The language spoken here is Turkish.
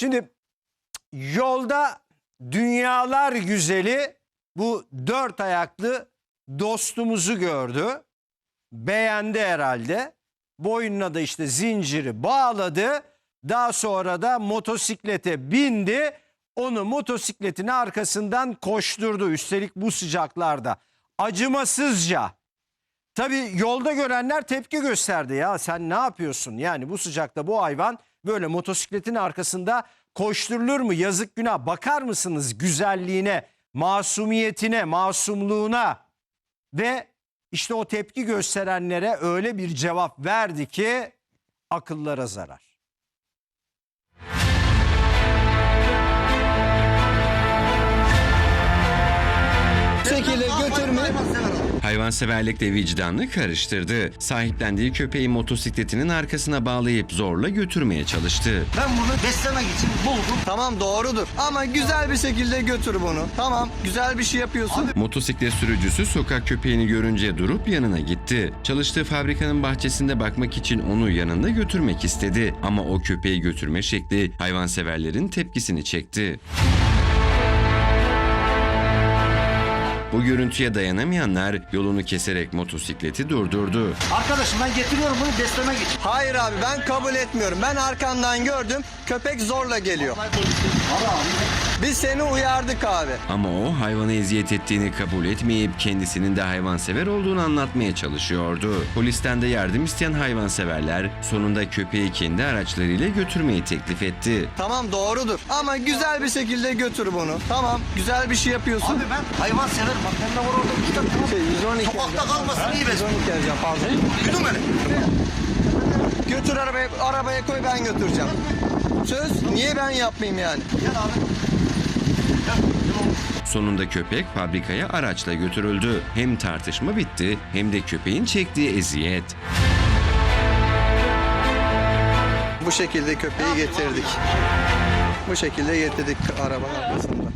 Şimdi yolda dünyalar güzeli bu dört ayaklı dostumuzu gördü. Beğendi herhalde. Boynuna da işte zinciri bağladı. Daha sonra da motosiklete bindi. Onu motosikletin arkasından koşturdu. Üstelik bu sıcaklarda. Acımasızca. Tabii yolda görenler tepki gösterdi ya sen ne yapıyorsun? Yani bu sıcakta bu hayvan böyle motosikletin arkasında koşturulur mu? Yazık günah. Bakar mısınız güzelliğine, masumiyetine, masumluğuna? Ve işte o tepki gösterenlere öyle bir cevap verdi ki akıllara zarar. Hayvanseverlikle vicdanını karıştırdı. Sahiplendiği köpeği motosikletinin arkasına bağlayıp zorla götürmeye çalıştı. Ben bunu beslemek için buldum. Tamam doğrudur ama güzel bir şekilde götür bunu. Tamam güzel bir şey yapıyorsun. Motosiklet sürücüsü sokak köpeğini görünce durup yanına gitti. Çalıştığı fabrikanın bahçesinde bakmak için onu yanında götürmek istedi. Ama o köpeği götürme şekli hayvanseverlerin tepkisini çekti. Bu görüntüye dayanamayanlar yolunu keserek motosikleti durdurdu. Arkadaşım ben getiriyorum bunu beslemek için. Hayır abi ben kabul etmiyorum. Ben arkandan gördüm köpek zorla geliyor. Biz seni uyardık abi. Ama o hayvana eziyet ettiğini kabul etmeyip kendisinin de hayvansever olduğunu anlatmaya çalışıyordu. Polisten de yardım isteyen hayvanseverler sonunda köpeği kendi araçlarıyla götürmeyi teklif etti. Tamam doğrudur ama güzel bir şekilde götür bunu. Tamam güzel bir şey yapıyorsun. Abi ben hayvan severim. Bak var orada tane. Şey, 112 Sokakta kalmasın iyi besle. 112 yazacağım pardon. Yudum beni. Götür arabaya, arabaya koy ben götüreceğim. Söz niye ben yapmayayım yani? Gel abi. Sonunda köpek fabrikaya araçla götürüldü. Hem tartışma bitti hem de köpeğin çektiği eziyet. Bu şekilde köpeği getirdik. Bu şekilde getirdik arabanın arkasında.